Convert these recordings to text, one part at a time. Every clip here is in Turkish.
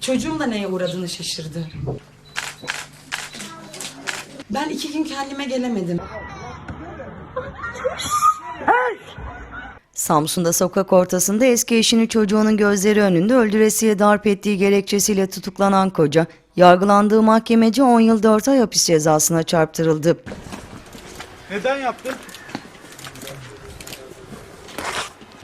Çocuğum da neye uğradığını şaşırdı. Ben iki gün kendime gelemedim. Samsun'da sokak ortasında eski eşini çocuğunun gözleri önünde öldüresiye darp ettiği gerekçesiyle tutuklanan koca, yargılandığı mahkemece 10 yıl 4 ay hapis cezasına çarptırıldı. Neden yaptın?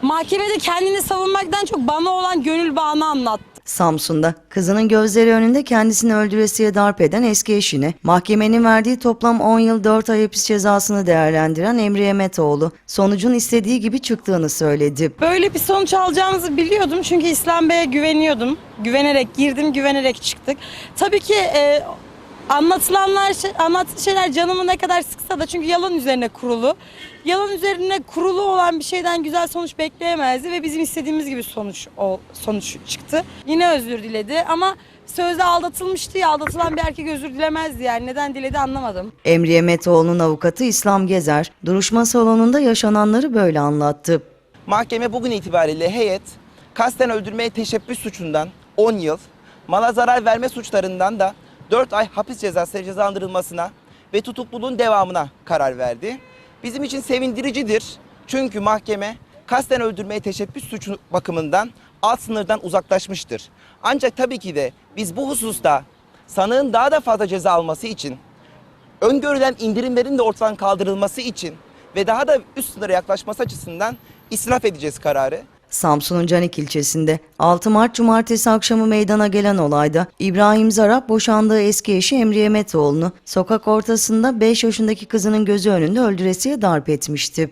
Mahkemede kendini savunmaktan çok bana olan gönül bağını anlattı. Samsun'da kızının gözleri önünde kendisini öldüresiye darp eden eski eşine mahkemenin verdiği toplam 10 yıl 4 ay hapis cezasını değerlendiren Emriye Metoğlu sonucun istediği gibi çıktığını söyledi. Böyle bir sonuç alacağımızı biliyordum çünkü İslam Bey'e güveniyordum. Güvenerek girdim, güvenerek çıktık. Tabii ki e, anlatılanlar, şey- anlattığı şeyler canımı ne kadar sıksa da çünkü yalan üzerine kurulu. Yalan üzerine kurulu olan bir şeyden güzel sonuç bekleyemezdi ve bizim istediğimiz gibi sonuç o sonuç çıktı. Yine özür diledi ama sözde aldatılmıştı ya aldatılan bir erkek özür dilemezdi yani neden diledi anlamadım. Emriye Metoğlu'nun avukatı İslam Gezer, duruşma salonunda yaşananları böyle anlattı. Mahkeme bugün itibariyle heyet kasten öldürmeye teşebbüs suçundan 10 yıl, mala zarar verme suçlarından da 4 ay hapis cezası cezalandırılmasına ve tutukluluğun devamına karar verdi. Bizim için sevindiricidir. Çünkü mahkeme kasten öldürmeye teşebbüs suçu bakımından alt sınırdan uzaklaşmıştır. Ancak tabii ki de biz bu hususta sanığın daha da fazla ceza alması için öngörülen indirimlerin de ortadan kaldırılması için ve daha da üst sınıra yaklaşması açısından istinaf edeceğiz kararı. Samsun'un Canik ilçesinde 6 Mart Cumartesi akşamı meydana gelen olayda İbrahim Zarap boşandığı eski eşi Emriye Metoğlu'nu sokak ortasında 5 yaşındaki kızının gözü önünde öldüresiye darp etmişti.